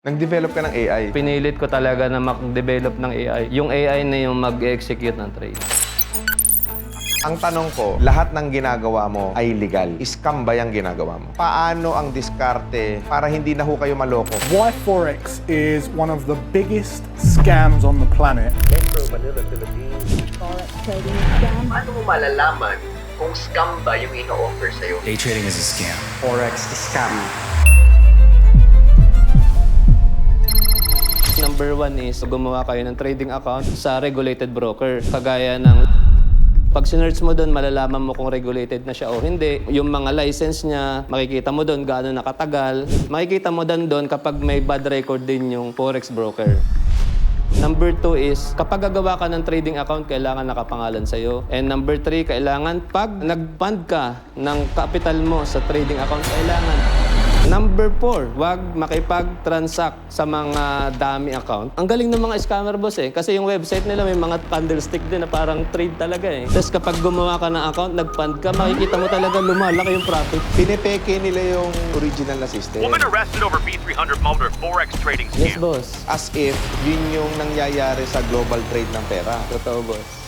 Nag-develop ka ng AI. Pinilit ko talaga na mag-develop ng AI. Yung AI na yung mag-execute ng trade. Ang tanong ko, lahat ng ginagawa mo ay legal. Scam ba yung ginagawa mo? Paano ang diskarte para hindi na ho kayo maloko? Why Forex is one of the biggest scams on the planet. Forex trading scam. Paano mo malalaman kung scam ba yung ino-offer sa'yo? Day trading is a scam. Forex scam. Number one is gumawa kayo ng trading account sa regulated broker. Kagaya ng pag sinerch mo doon, malalaman mo kung regulated na siya o hindi. Yung mga license niya, makikita mo doon gaano nakatagal. Makikita mo doon doon kapag may bad record din yung forex broker. Number two is, kapag gagawa ka ng trading account, kailangan nakapangalan sa'yo. And number three, kailangan pag nag-fund ka ng capital mo sa trading account, kailangan. Number four, wag makipag-transact sa mga dami account. Ang galing ng mga scammer boss eh. Kasi yung website nila may mga candlestick din na parang trade talaga eh. Tapos kapag gumawa ka ng account, nag-fund ka, makikita mo talaga lumalaki yung profit. Pinepeke nila yung original na system. Woman arrested over B300 motor forex trading Yes, scam. boss. As if yun yung nangyayari sa global trade ng pera. Totoo, boss.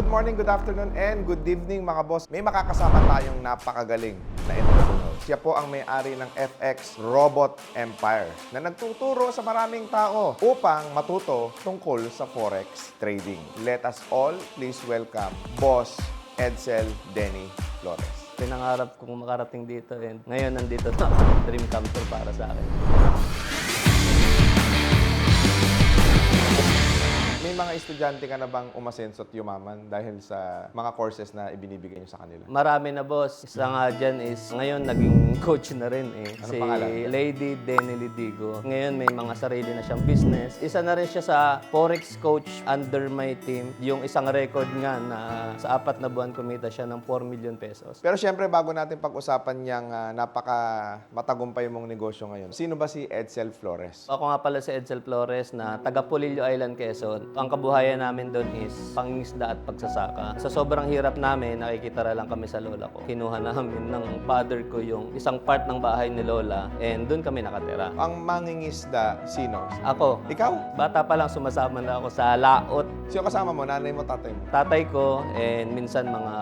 Good morning, good afternoon, and good evening mga boss. May makakasama tayong napakagaling na entrepreneur. Siya po ang may-ari ng FX Robot Empire na nagtuturo sa maraming tao upang matuto tungkol sa forex trading. Let us all please welcome Boss Edsel Denny Flores. Pinangarap kong makarating dito and ngayon nandito na. Dream come true para sa akin. May mga estudyante ka na bang umasenso at yumaman dahil sa mga courses na ibinibigay niyo sa kanila? Marami na boss. Isa nga dyan is ngayon naging coach na rin eh. Ano si pangalan? Lady Denny Lidigo. Ngayon may mga sarili na siyang business. Isa na rin siya sa Forex coach under my team. Yung isang record nga na sa apat na buwan kumita siya ng 4 million pesos. Pero syempre, bago natin pag-usapan niyang ah, napaka matagumpay mong negosyo ngayon, sino ba si Edsel Flores? Ako nga pala si Edsel Flores na taga Pulillo Island, Quezon. Ang kabuhayan namin doon is pangingisda at pagsasaka. Sa sobrang hirap namin, nakikita lang kami sa lola ko. Kinuha namin ng father ko yung isang part ng bahay ni lola and doon kami nakatira. Ang mangingisda, sino? Ako, Ikaw? bata pa lang sumasama na ako sa laot. Sino kasama mo? Nanay mo, tatay mo? Tatay ko and minsan mga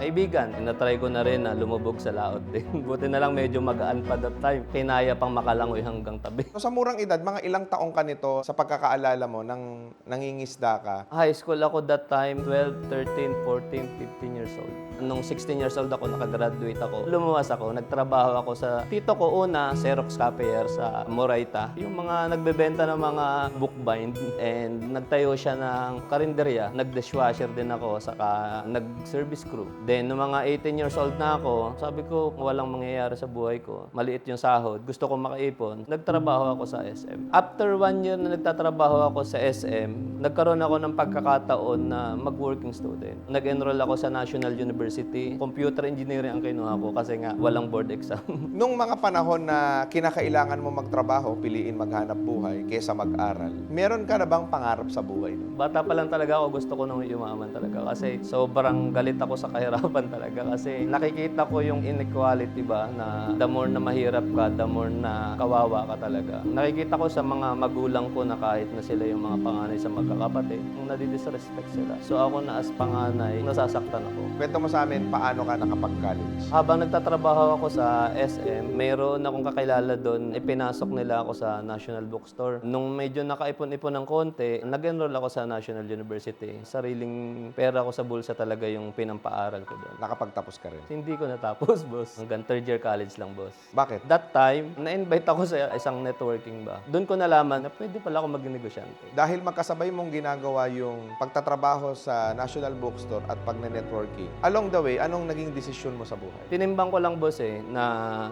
kaibigan. Natry ko na rin na lumubog sa laot din. Buti na lang medyo magaan pa that time. Kinaya pang makalangoy hanggang tabi. So, sa murang edad, mga ilang taong ka nito sa pagkakaalala mo nang nangingisda ka? High school ako that time, 12, 13, 14, 15 years old. Nung 16 years old ako, nakagraduate ako. Lumuwas ako, nagtrabaho ako sa tito ko una, Xerox Copier sa Moraita. Yung mga nagbebenta ng mga bookbind and nagtayo siya ng karinderya. Nag-dishwasher din ako, saka nag-service crew. Then, nung mga 18 years old na ako, sabi ko, walang mangyayari sa buhay ko. Maliit yung sahod, gusto ko makaipon. Nagtrabaho ako sa SM. After one year na nagtatrabaho ako sa SM, nagkaroon ako ng pagkakataon na mag-working student. Nag-enroll ako sa National University. Computer engineering ang kinuha ko kasi nga walang board exam. Nung mga panahon na kinakailangan mo magtrabaho, piliin maghanap buhay kaysa mag-aral, meron ka na bang pangarap sa buhay? Bata pa lang talaga ako, gusto ko nang yumaman talaga kasi sobrang galit ako sa kahirapan talaga kasi nakikita ko yung inequality ba na the more na mahirap ka, the more na kawawa ka talaga. Nakikita ko sa mga magulang ko na kahit na sila yung mga panganay sa magkakapatid, nung nadidisrespect sila. So ako na as panganay, nasasaktan ako. Kwento mo sa amin, paano ka nakapag-college? Habang nagtatrabaho ako sa SM, mayroon akong kakilala doon, ipinasok nila ako sa National Bookstore. Nung medyo nakaipon-ipon ng konti, nag-enroll ako sa National University. Sariling pera ko sa bulsa talaga yung pinampaaral ko doon. Nakapagtapos ka rin. Hindi ko natapos, boss. Hanggang third year college lang, boss. Bakit? That time, na-invite ako sa isang networking ba. Doon ko nalaman na pwede pala ako maging negosyante. Dahil magkasabay mong ginagawa yung pagtatrabaho sa National Bookstore at pag-networking, along the way, anong naging desisyon mo sa buhay? Tinimbang ko lang boss eh, na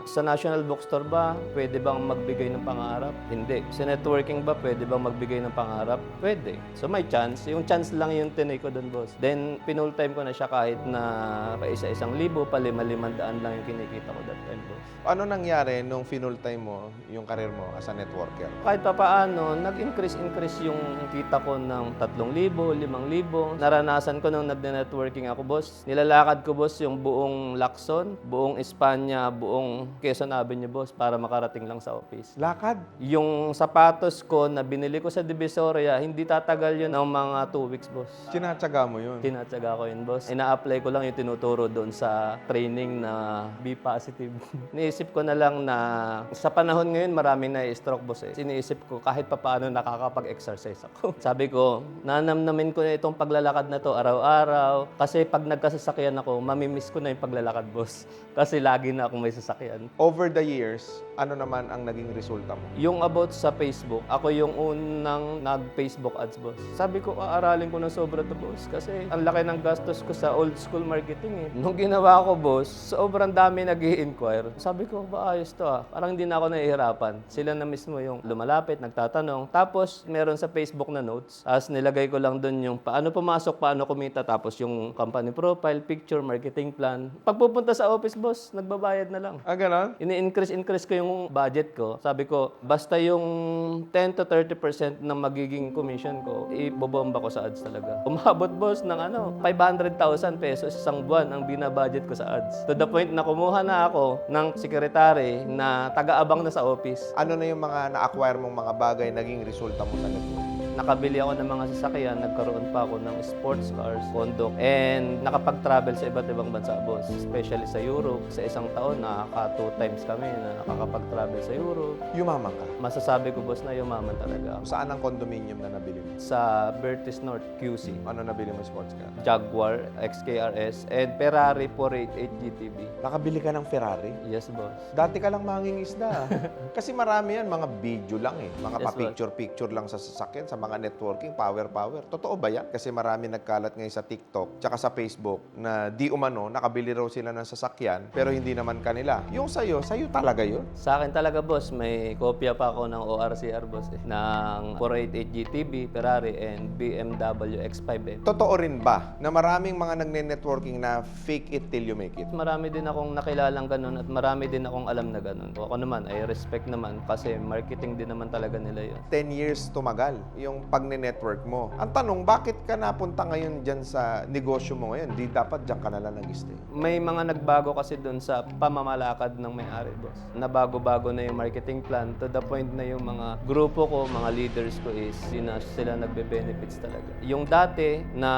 sa National Bookstore ba, pwede bang magbigay ng pangarap? Hindi. Sa networking ba, pwede bang magbigay ng pangarap? Pwede. So may chance. Chance. Yung chance lang yung tinay ko doon, boss. Then, pinul time ko na siya kahit na pa isa-isang libo, pa lima-limandaan lang yung kinikita ko that time, boss. Ano nangyari nung finul time mo yung karir mo as a networker? Kahit pa paano, nag-increase-increase yung kita ko ng 3,000, 5,000. Naranasan ko nung nag-networking ako, boss. Nilalakad ko, boss, yung buong Lacson, buong Espanya, buong Quezon Avenue, boss, para makarating lang sa office. Lakad. Yung sapatos ko na binili ko sa Divisoria, hindi tatagal yun ng mga 2 weeks, boss. Sinatsaga mo yun. Tinatsaga ko yun, boss. Ina-apply ko lang yung tinuturo doon sa training na be positive. Niisip ko na lang na sa panahon ngayon maraming na-stroke, boss. Eh. Siniisip ko kahit papaano nakakapag-exercise ako. Sabi ko, nanamnamin ko na itong paglalakad na to araw-araw. Kasi pag nagkasasakyan ako, mamimiss ko na yung paglalakad, boss. Kasi lagi na akong may sasakyan. Over the years, ano naman ang naging resulta mo? Yung about sa Facebook, ako yung unang nag-Facebook ads, boss. Sabi ko, aaralin ko ng sobra to, boss. Kasi ang laki ng gastos ko sa old school marketing, eh. Nung ginawa ko, boss, sobrang dami nag inquire Sabi ko, ba ayos to, ah. Parang hindi na ako nahihirapan. Sila na mismo yung lumalapit, nagtatanong. Tapos, meron sa Facebook na notes. As nilagay ko lang doon yung paano pumasok, paano kumita. Tapos yung company profile, picture, marketing plan. Pagpupunta sa office, boss, nagbabayad na lang. Ah, ganon? Ini-increase increase ko yung budget ko. Sabi ko, basta yung 10 to 30% ng magiging commission ko, ibobomba ko sa ads talaga. Umabot boss ng ano, 500,000 pesos isang buwan ang binabudget ko sa ads. To the point na kumuha na ako ng secretary na taga-abang na sa office. Ano na yung mga na-acquire mong mga bagay naging resulta mo sa network? Nakabili ako ng mga sasakyan, nagkaroon pa ako ng sports cars, condo, and nakapag-travel sa iba't ibang bansa, boss. Especially sa Europe. Sa isang taon, nakaka two times kami na nakakapag-travel sa Europe. Yumaman ka. Masasabi ko, boss, na yumaman talaga ako. Saan ang condominium na nabili mo? Sa Bertis North QC, Ano nabili mo sports car? Jaguar XKRS, and Ferrari 488 GTB. Nakabili ka ng Ferrari? Yes, boss. Dati ka lang manging isda. Kasi marami yan, mga video lang eh. Mga Yes, pa-picture-picture lang sa sasakyan, sa mga networking, power-power. Totoo ba yan? Kasi marami nagkalat ngayon sa TikTok, tsaka sa Facebook, na di umano, nakabili raw sila ng sasakyan, pero hindi naman kanila. Yung sa'yo, sa'yo talaga yun. Sa akin talaga, boss, may kopya pa ako ng ORCR, boss, eh, ng 488 GTB, Ferrari, and BMW X5. Eh. Totoo rin ba na maraming mga nagne-networking na fake it till you make it? Marami din akong nakilalang ganun at marami din akong alam na ganun. Ako naman, ay respect naman kasi marketing din naman talaga nila yun. 10 years tumagal yung pagne-network mo. Ang tanong, bakit ka napunta ngayon dyan sa negosyo mo ngayon? Di dapat dyan ka na lang nag-stay. May mga nagbago kasi doon sa pamamalakad ng may-ari, boss. Nabago-bago na yung marketing plan to the point na yung mga grupo ko, mga leaders ko is sina, sila nagbe-benefits talaga. Yung dati na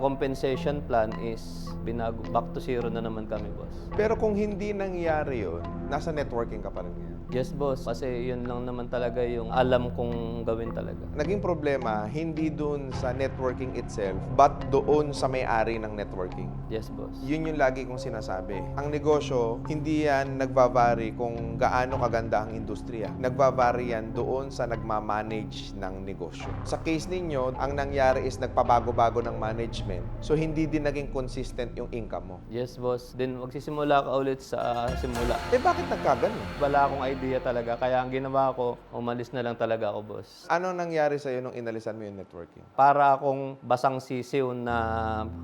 compensation plan is binago. Back to zero na naman kami, boss. Pero kung hindi nangyari yun, nasa networking ka pa rin ngayon. Yes, boss. Kasi yun lang naman talaga yung alam kong gawin talaga. Naging problema, hindi dun sa networking itself, but doon sa may-ari ng networking. Yes, boss. Yun yung lagi kong sinasabi. Ang negosyo, hindi yan nagbavari kung gaano kaganda ang industriya. Nagbavari yan doon sa nagmamanage ng negosyo. Sa case ninyo, ang nangyari is nagpabago-bago ng management. So, hindi din naging consistent yung income mo. Yes, boss. Then magsisimula ka ulit sa simula. Eh, bakit nagkaganon? Wala akong idea talaga. Kaya ang ginawa ko, umalis na lang talaga ako, boss. Ano nangyari sa'yo nung inalisan mo yung networking? Para akong basang sisiw na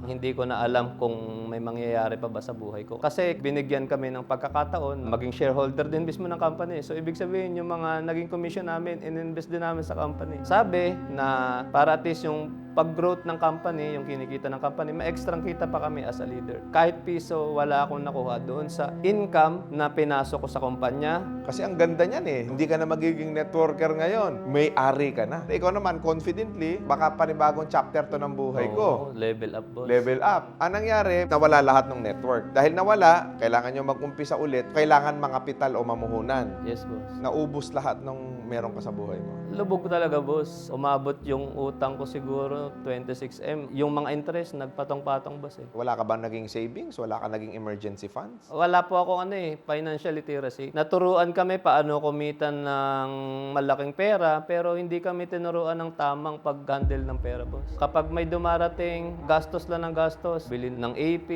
hindi ko na alam kung may mangyayari pa ba sa buhay ko. Kasi binigyan kami ng pagkakataon, maging shareholder din mismo ng company. So ibig sabihin, yung mga naging commission namin, in-invest din namin sa company. Sabi na para at least yung pag-growth ng company, yung kinikita ng company, may extra kita pa kami as a leader. Kahit piso, wala akong nakuha doon sa income na pinasok ko sa kumpanya, Kasi ang ganda niyan eh. Hindi ka na magiging networker ngayon. May-ari ka na. Ikaw naman, confidently, baka panibagong chapter to ng buhay ko. Oo, level up, boss. Level up. Ang nangyari, nawala lahat ng network. Dahil nawala, kailangan nyo mag-umpisa ulit. Kailangan mangapital o mamuhunan. Yes, boss. Naubos lahat ng meron ka sa buhay mo. Lubog ko talaga, boss. Umabot yung utang ko siguro 26M. Yung mga interest, nagpatong-patong, boss eh. Wala ka ba naging savings? Wala ka naging emergency funds? Wala po ako ano eh, financial literacy. Naturuan kami paano kumita ng malaking pera, pero hindi kami tinuruan ng tamang pag-handle ng pera, boss. Kapag may dumarating, gastos lang ng gastos. Bili ng AP,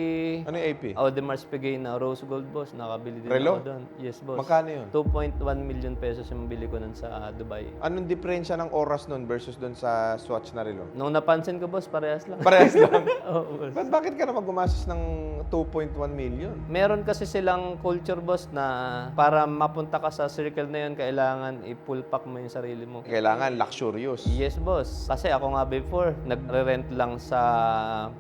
Ano yung AP? Audemars Piguet na Rose Gold, boss. Nakabili din Relo? ako doon. Yes, boss. Magkano yun? 2.1 million pesos yung bili ko nun sa Dubai. Anong diferensya ng oras nun versus doon sa Swatch na relo? Nung napansin ko, boss, parehas lang. Parehas lang. Oo, boss. Ba't bakit ka naman gumastos ng 2.1 million? Meron kasi silang culture, boss, na para mapunta ka sa circle na yun, kailangan i-full pack mo yung sarili mo. Kailangan luxurious. Yes, boss. Kasi ako nga before, nagre-rent lang sa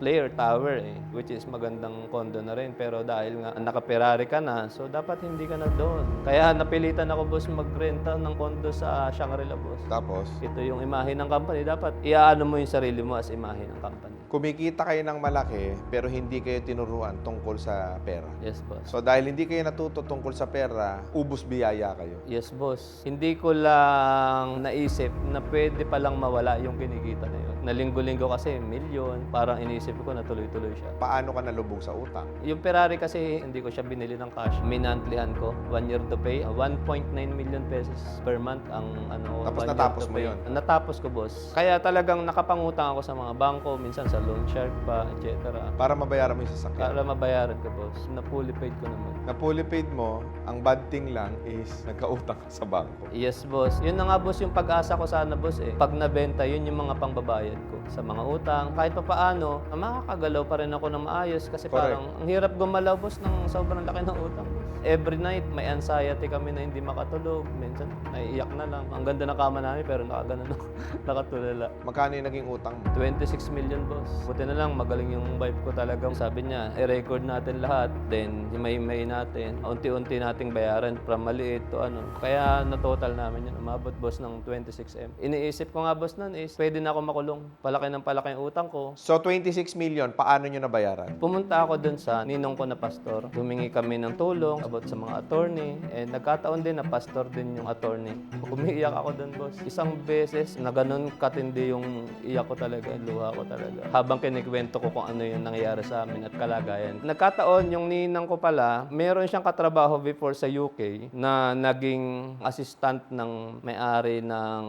Player Tower eh, which is magandang condo na rin. Pero dahil nga naka-Ferrari ka na, so dapat hindi ka na doon. Kaya napilitan ako, boss, magrenta ng condo sa Shangri-La, boss. Tapos, Ito yung imahe ng company. Dapat iaano mo yung sarili mo as imahe ng company. Kumikita kayo ng malaki pero hindi kayo tinuruan tungkol sa pera. Yes, boss. So dahil hindi kayo natuto tungkol sa pera, ubus biyaya kayo. Yes, boss. Hindi ko lang naisip na pwede palang mawala yung kinikita na yun. Na linggo-linggo kasi, milyon. Parang inisip ko na tuloy-tuloy siya. Paano ka nalubog sa utang? Yung Ferrari kasi, hindi ko siya binili ng cash. Minantlihan ko. One year to pay. 1.9 million pesos per month ang ano. Tapos natapos mo pay. yun? Natapos ko, boss. Kaya talagang nakapangutang ako sa mga bangko, minsan sa loan shark pa, etc. Para mabayaran mo yung sasakyan. Para mabayaran ko, boss. Na fully paid ko naman. Na fully paid mo, ang bad thing lang is nagkautang ka sa bangko. Yes, boss. Yun na nga, boss, yung pag-asa ko sana, boss, eh. Pag nabenta, yun yung mga pangbabayad ko sa mga utang. Kahit pa paano, makakagalaw pa rin ako ng maayos kasi Correct. parang ang hirap gumalaw, boss, ng sobrang laki ng utang. Every night, may anxiety kami na hindi makatulog. Minsan, naiiyak na lang. Ang ganda ng kama namin, pero nakaganon ako. Nakatulala. Magkano yung naging utang mo? 26 million, boss. Buti na lang, magaling yung wife ko talagang. Sabi niya, i-record natin lahat, then himay-himay natin. Unti-unti nating bayaran from maliit to ano. Kaya na-total namin yun. Umabot, boss, ng 26M. Iniisip ko nga, boss, nun is, pwede na ako makulong. Palaki ng palaki yung utang ko. So 26 million, paano nyo nabayaran? Pumunta ako dun sa ninong ko na pastor. Humingi kami ng tulong about sa mga attorney. And nagkataon din na pastor din yung attorney. Umiiyak ako dun, boss. Isang beses na ganun katindi yung iyak ko talaga, luha ko talaga. Habang kinikwento ko kung ano yung nangyayari sa amin at kalagayan. Nagkataon yung ninang ko pala, meron siyang katrabaho before sa UK na naging assistant ng may-ari ng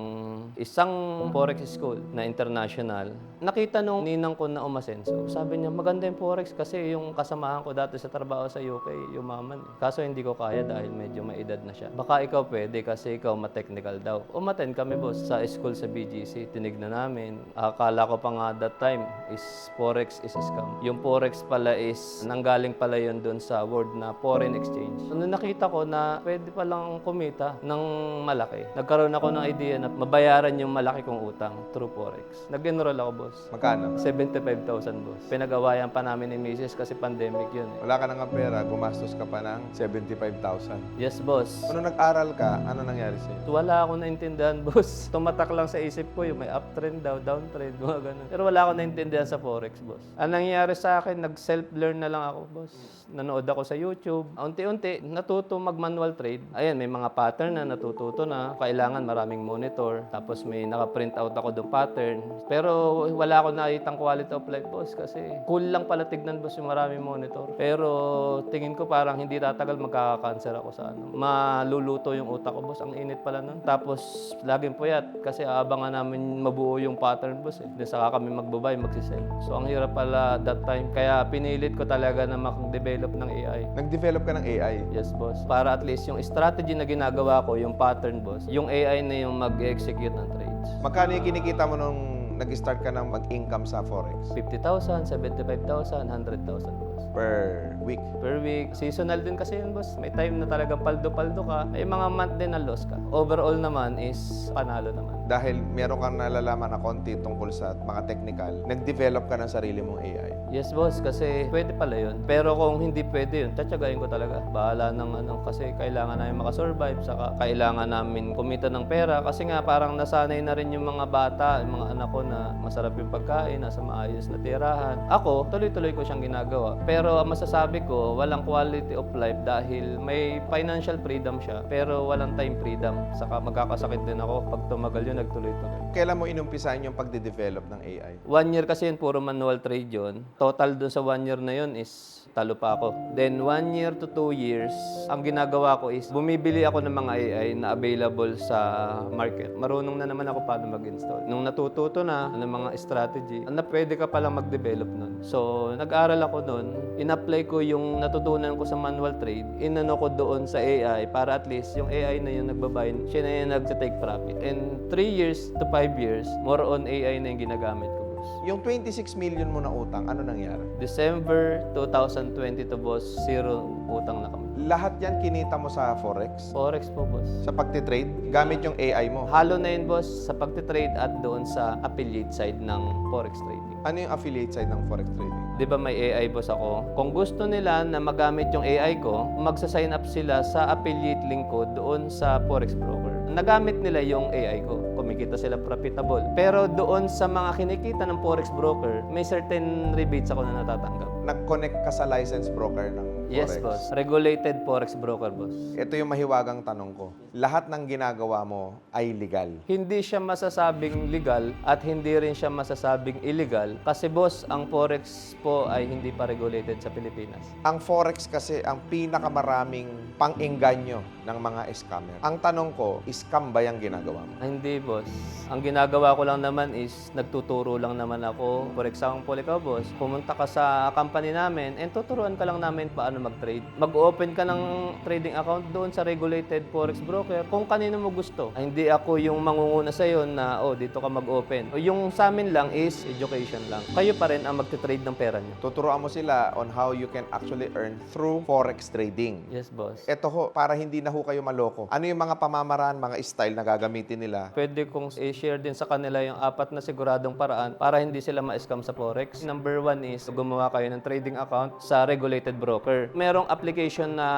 isang forex school na international. Nakita nung ninang ko na umasenso. Sabi niya, maganda yung forex kasi yung kasamahan ko dati sa trabaho sa UK, yumaman. eh. Kaso hindi ko kaya dahil medyo may edad na siya. Baka ikaw pwede kasi ikaw ma-technical daw. Umaten kami boss sa school sa BGC. Tinignan namin. Akala ko pa nga that time is forex is a scam. Yung forex pala is nanggaling pala yun doon sa word na foreign exchange. So, nung nakita ko na pwede palang kumita ng malaki, nagkaroon ako ng idea na mabayaran yung malaki kong utang through forex. Nag-enroll ako boss. Magkano? 75,000 boss. Pinagawayan pa namin ni Mrs. kasi pandemic yun eh. Wala ka nang pera, gumastos ka pa ng 75,000. Yes, boss. Kung nag-aral ka, ano nangyari sa'yo? Wala akong naintindihan, boss. Tumatak lang sa isip ko yung may uptrend daw, downtrend, mga ganun. Pero wala akong naintindihan sa Forex, boss. Ang nangyari sa akin, nag-self-learn na lang ako, boss. Nanood ako sa YouTube. Unti-unti, natuto mag-manual trade. Ayan, may mga pattern na natututo na. Kailangan maraming monitor. Tapos may naka-print out ako ng pattern. Pero wala akong nakitang quality of life, boss. Kasi cool lang pala tignan, boss, yung maraming monitor. Pero tingin ko parang hindi tatagal magkaka-cancer ako sa ano. Maluluto yung utak ko, boss. Ang init pala nun. Tapos laging puyat kasi aabangan namin mabuo yung pattern, boss. Eh. Then saka kami magbabay, magsisell. So ang hirap pala that time. Kaya pinilit ko talaga na mag-develop ng AI. Nag-develop ka ng AI. Yes, boss. Para at least yung strategy na ginagawa ko, yung pattern, boss, yung AI na yung mag-execute ng trades. Magkano yung kinikita mo nung nag-start ka ng mag-income sa Forex? 50,000, 75,000, 100,000, boss. Per week. Per week. Seasonal din kasi yun, boss. May time na talagang paldo-paldo ka. May mga month din na loss ka. Overall naman is panalo naman. Dahil meron kang nalalaman na konti tungkol sa mga technical, nag-develop ka ng sarili mong AI. Yes, boss. Kasi pwede pala yun. Pero kung hindi pwede yun, tatsagayin ko talaga. Bahala ng ano. Kasi kailangan namin makasurvive. Saka kailangan namin kumita ng pera. Kasi nga parang nasanay na rin yung mga bata, yung mga anak ko na masarap yung pagkain, nasa maayos na tirahan. Ako, tuloy-tuloy ko siyang ginagawa. Pero ang masasabi ko, walang quality of life dahil may financial freedom siya. Pero walang time freedom. Saka magkakasakit din ako pag tumagal yun, nagtuloy-tuloy. Kailan mo inumpisahan yung pagde-develop ng AI? One year kasi yun, puro manual trade yun. Total dun sa one year na yun is talo pa ako. Then one year to two years, ang ginagawa ko is bumibili ako ng mga AI na available sa market. Marunong na naman ako paano mag-install. Nung natututo na ng mga strategy, na pwede ka palang mag-develop nun. So, nag-aral ako nun. In-apply ko yung natutunan ko sa manual trade. Inano ko doon sa AI para at least yung AI na yung nagbabayad, siya na yung nag-take profit. And three years to five years, more on AI na yung ginagamit ko. Yung 26 million mo na utang, ano nangyari? December 2022, boss, zero utang na kami. Lahat yan kinita mo sa Forex? Forex po, boss. Sa pagtitrade? Gamit yung AI mo? Halo na yun, boss, sa pagtitrade at doon sa affiliate side ng Forex trading. Ano yung affiliate side ng Forex trading? Di ba may AI boss ako? Kung gusto nila na magamit yung AI ko, magsa-sign up sila sa affiliate link ko doon sa Forex broker. Nagamit nila yung AI ko. Kumikita sila profitable. Pero doon sa mga kinikita ng Forex broker, may certain rebates ako na natatanggap. Nag-connect ka sa licensed broker ng Forex? Yes, boss. Regulated Forex broker, boss. Ito yung mahiwagang tanong ko. Lahat ng ginagawa mo ay legal. Hindi siya masasabing legal at hindi rin siya masasabing illegal kasi boss, ang Forex po ay hindi pa regulated sa Pilipinas. Ang Forex kasi ang pinakamaraming pang-engganyo ng mga scammer. Ang tanong ko, scam ba yung ginagawa mo? Hindi, boss. Ang ginagawa ko lang naman is nagtuturo lang naman ako. For example, ikaw, boss, pumunta ka sa company namin and tuturuan ka lang namin paano mag-trade. Mag-open ka ng trading account doon sa regulated forex broker kung kanino mo gusto. Ay, hindi ako yung mangunguna sa iyo na, oh, dito ka mag-open. Yung sa amin lang is education lang. Kayo pa rin ang magte-trade ng pera niyo. Tuturuan mo sila on how you can actually earn through Forex trading. Yes, boss. Ito ho, para hindi na ho kayo maloko. Ano yung mga pamamaraan, mga style na gagamitin nila? Pwede kong i-share din sa kanila yung apat na siguradong paraan para hindi sila ma-scam sa Forex. Number one is gumawa kayo ng trading account sa regulated broker. Merong application na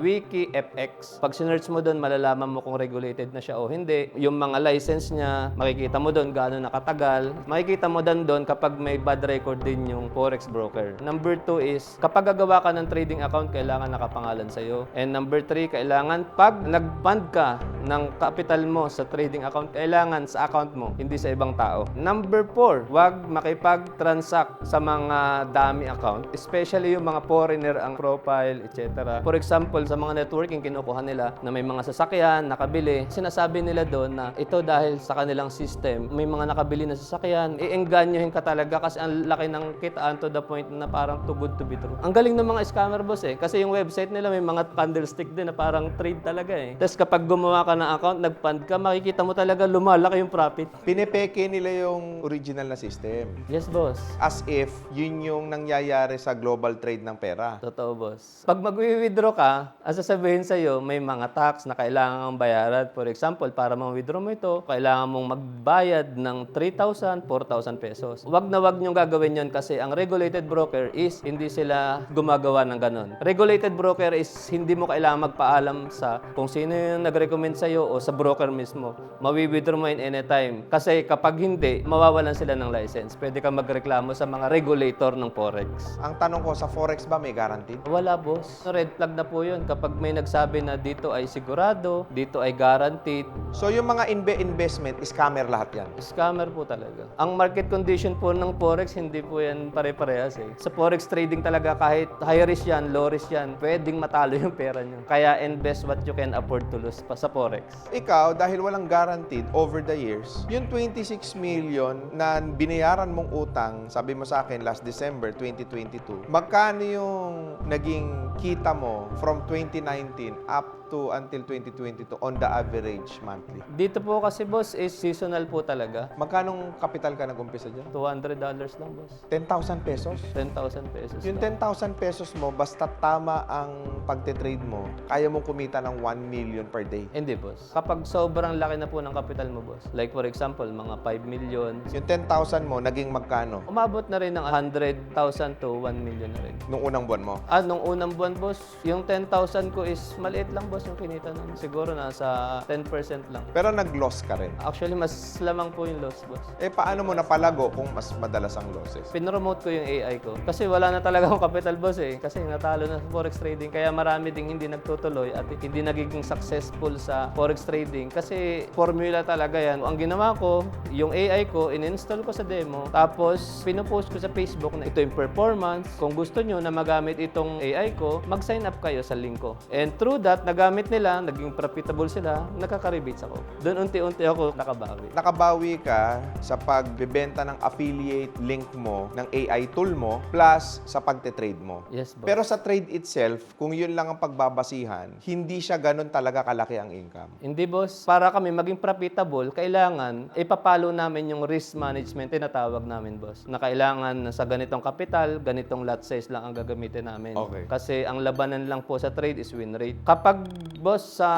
WikiFX. Pag sinerch mo doon, malalaman mo kung regulated na siya o hindi. Yung mga license niya, makikita mo doon gaano nakatagal. Makikita mo dan doon kapag may bad record din yung Forex broker. Number two is, kapag gagawa ka ng trading account, kailangan nakapangalan sa'yo. And number three, kailangan pag nag-fund ka ng capital mo sa trading account, kailangan sa account mo, hindi sa ibang tao. Number four, huwag makipag-transact sa mga dami account, especially yung mga foreigner ang profile, etc. For example, sa mga networking, kinukuha nila na may mga sasakyan, nakabili. Sinasabi nila doon na ito dahil sa kanilang system, may mga nakabili na sasakyan, i-engganyohin ka talaga kasi ang laki ng kitaan to the point na parang too good to be true. Ang galing ng mga scammer boss eh, kasi yung website nila may mga candlestick din na parang trade talaga eh. Tapos kapag gumawa ka ng account, nag-fund ka, makikita mo talaga lumalaki yung profit. Pinepeke nila yung original na system. Yes, boss. As if yun yung nangyayari sa global trade ng pera. Totoo, boss. Pag mag-withdraw ka, ang sasabihin sa'yo, may mga tax na kailangan mong bayaran. For example, para ma-withdraw mo ito, kailangan mong magbayad ng 3,000, 4,000 pesos. Wag na wag niyong gagawin yon kasi ang regulated broker is hindi sila gumagawa ng ganon. Regulated broker is hindi mo kailangan magpaalam sa kung sino yung nag-recommend sa'yo o sa broker mismo. Mawi-withdraw mo in anytime. Kasi kapag hindi, mawawalan sila ng license. Pwede ka magreklamo sa mga regulator ng Forex. Ang tanong ko, sa Forex ba may guaranteed? Wala, boss. Red flag na po yun. Kapag may nagsabi na dito ay sigurado, dito ay guaranteed, So yung mga inve investment, scammer lahat yan. scammer po talaga. Ang market condition po ng Forex, hindi po yan pare-parehas eh. Sa Forex trading talaga, kahit high risk yan, low risk yan, pwedeng matalo yung pera nyo. Kaya invest what you can afford to lose pa sa Forex. Ikaw, dahil walang guaranteed over the years, yung 26 million na binayaran mong utang, sabi mo sa akin last December 2022, magkano yung naging kita mo from 2019 up to until 2022 on the average monthly? Dito po kasi boss is seasonal po talaga. Magkanong kapital ka nag-umpisa dyan? $200 lang boss. 10,000 pesos? 10,000 pesos Yung lang. 10,000 pesos mo, basta tama ang pagte-trade mo, kaya mong kumita ng 1 million per day. Hindi boss. Kapag sobrang laki na po ng kapital mo boss, like for example, mga 5 million, Yung 10,000 mo, naging magkano? umabot na rin ng 100,000 to 1 million na rin. Nung unang buwan mo? Ah, nung unang buwan, boss, yung 10,000 ko is maliit lang, boss, yung kinita nun. Siguro nasa 10% lang. Pero nag-loss ka rin. Actually, mas lamang po yung loss, boss. Eh, paano mo napalago kung mas madalas ang losses? Pinromote ko yung AI ko. Kasi wala na talaga akong capital, boss, eh. Kasi natalo na sa forex trading. Kaya marami ding hindi nagtutuloy at hindi nagiging successful sa forex trading. Kasi formula talaga yan. Ang ginawa ko, yung AI ko, in-install ko sa demo. Tapos, pinopost ko sa Facebook na ito yung performance. Kung gusto nyo na magamit itong AI ko, mag-sign up kayo sa link ko. And through that, nag nagamit nila, naging profitable sila, nagkaka-rebates ako. Doon unti-unti ako nakabawi. Nakabawi ka sa pagbebenta ng affiliate link mo ng AI tool mo plus sa pagte-trade mo. Yes, boss. Pero sa trade itself, kung yun lang ang pagbabasihan, hindi siya ganun talaga kalaki ang income. Hindi boss, para kami maging profitable, kailangan ipapalo namin yung risk management tinatawag namin boss. Na kailangan sa ganitong kapital, ganitong lot size lang ang gagamitin namin. Okay. Kasi ang labanan lang po sa trade is win rate. Kapag boss sa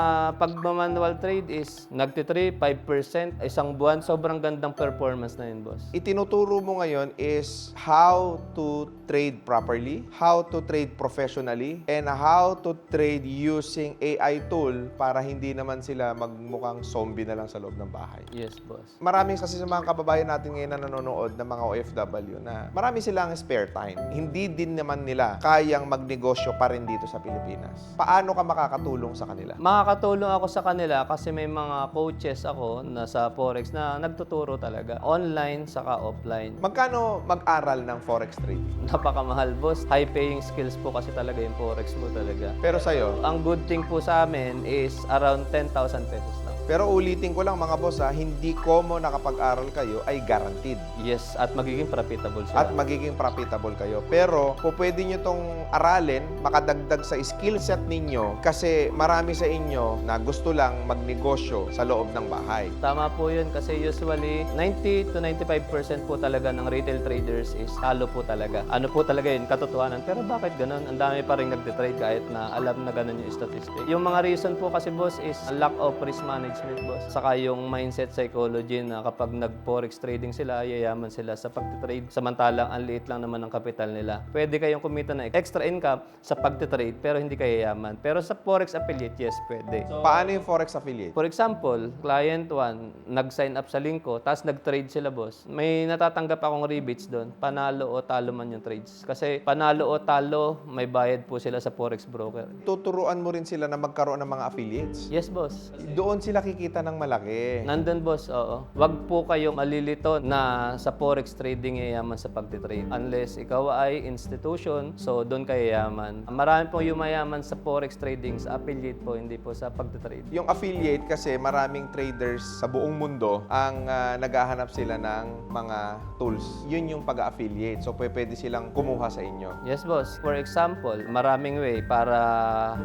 pagmamanual trade is nagti-3, 5%, isang buwan, sobrang gandang performance na yun boss. Itinuturo mo ngayon is how to trade properly, how to trade professionally, and how to trade using AI tool para hindi naman sila magmukhang zombie na lang sa loob ng bahay. Yes boss. Maraming kasi sa mga kababayan natin ngayon na nanonood ng mga OFW na marami silang spare time. Hindi din naman nila kayang magnegosyo pa rin dito sa Pilipinas. Paano ka makakatulong sa kanila? Makakatulong ako sa kanila kasi may mga coaches ako na sa Forex na nagtuturo talaga. Online saka offline. Magkano mag-aral ng forex trade? Napakamahal boss. High paying skills po kasi talaga yung Forex mo talaga. Pero sa'yo, Ang good thing po sa amin is around 10,000 pesos lang. Pero ulitin ko lang mga boss ha, hindi komo nakapag-aral kayo ay guaranteed. Yes, at magiging profitable sila. at magiging profitable kayo. Pero, po pwede nyo tong aralin, makadagdag sa skill set ninyo kasi marami sa inyo na gusto lang magnegosyo sa loob ng bahay. Tama po yun kasi usually 90 to 95% po talaga ng retail traders is talo po talaga. Ano po talaga yun, katotohanan. Pero bakit ganun? Ang dami pa rin nagtitrade kahit na alam na ganun yung statistic. Yung mga reason po kasi boss is lack of risk management boss. Saka yung mindset psychology na kapag nag-forex trading sila, yayaman sila sa pagtitrade. Samantalang ang liit lang naman ng kapital nila. Pwede kayong kumita ng extra income sa pagtitrade pero hindi kayo yayaman. Pero sa forex affiliate, yes, pwede. Paano yung forex affiliate? For example, client 1, nag-sign up sa link ko, tapos nag-trade sila, boss. May natatanggap akong rebates doon, panalo o talo man yung trades. Kasi panalo o talo, may bayad po sila sa forex broker. Tuturuan mo rin sila na magkaroon ng mga affiliates. Yes, boss. Doon sila kikita ng malaki. Nandun, boss, oo. Wag po kayong malilito na sa forex trading yayaman sa pagtitrade. Unless ikaw ay institution, so doon kayo yayaman. Marami po yung mayaman sa forex trading, sa affiliate po, hindi po sa pagtitrade. Yung affiliate kasi maraming traders sa buong mundo ang ah, naghahanap sila ng mga tools. Yun yung pag-affiliate. So pwe- pwede silang kumuha sa inyo. Yes, boss. For example, maraming way para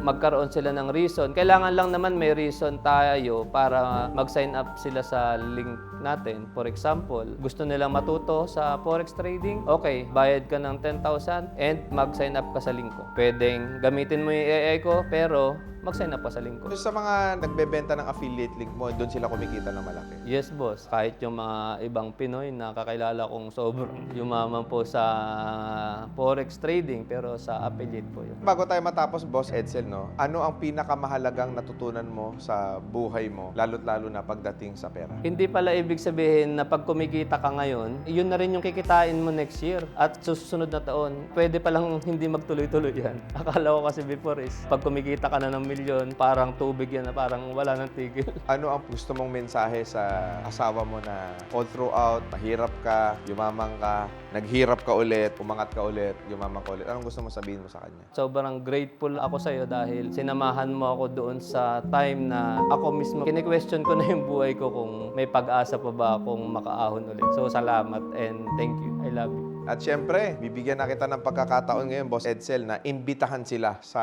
magkaroon sila ng reason. Kailangan lang naman may reason tayo para mag-sign up sila sa link natin. For example, gusto nilang matuto sa forex trading? Okay, bayad ka ng 10,000 and mag-sign up ka sa link ko. Pwedeng gamitin mo yung AI ko, pero mag-sign up ka sa link ko. So, sa mga nagbebenta ng affiliate link mo, doon sila kumikita ng malaki. Yes, boss. Kahit yung mga ibang Pinoy na kakilala kong sobrang yumaman po sa forex trading, pero sa affiliate po yun. Bago tayo matapos, Boss Edsel, no? Ano ang pinakamahalagang natutunan mo sa buhay mo, lalo't lalo na pagdating sa pera? Hindi pala ibig sabihin na pag kumikita ka ngayon, yun na rin yung kikitain mo next year. At susunod na taon, pwede palang hindi magtuloy-tuloy yan. Akala ko kasi before is, pag kumikita ka na ng milyon, parang tubig yan na parang wala nang tigil. Ano ang gusto mong mensahe sa asawa mo na all throughout, mahirap ka, yumamang ka, naghirap ka ulit, umangat ka ulit, yumamang ka ulit. Anong gusto mo sabihin mo sa kanya? Sobrang grateful ako sa iyo dahil sinamahan mo ako doon sa time na ako mismo kini-question ko na yung buhay ko kung may pag-asa pa ba akong makaahon ulit. So salamat and thank you. I love you. At syempre, bibigyan na kita ng pagkakataon ngayon, Boss Edsel, na imbitahan sila sa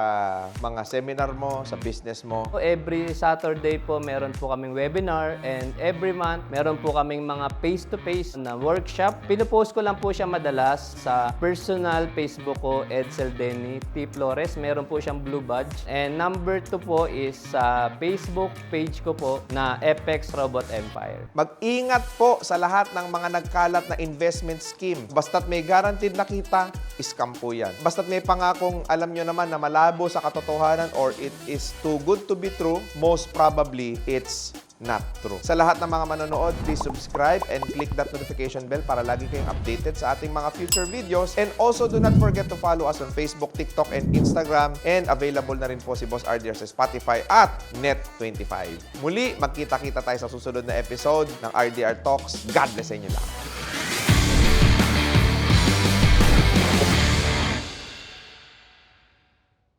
mga seminar mo, sa business mo. Every Saturday po meron po kaming webinar and every month meron po kaming mga face-to-face na workshop. Pinupost ko lang po siya madalas sa personal Facebook ko, Edsel Denny T. Flores. Meron po siyang blue badge. And number two po is sa Facebook page ko po na FX Robot Empire. Mag-ingat po sa lahat ng mga nagkalat na investment scheme. Basta't may guaranteed na kita, scam po yan. Basta't may pangakong alam nyo naman na malabo sa katotohanan or it is too good to be true, most probably it's not true. Sa lahat ng mga manonood, please subscribe and click that notification bell para lagi kayong updated sa ating mga future videos. And also, do not forget to follow us on Facebook, TikTok, and Instagram. And available na rin po si Boss RDR sa Spotify at Net25. Muli, magkita-kita tayo sa susunod na episode ng RDR Talks. God bless sa inyo lahat.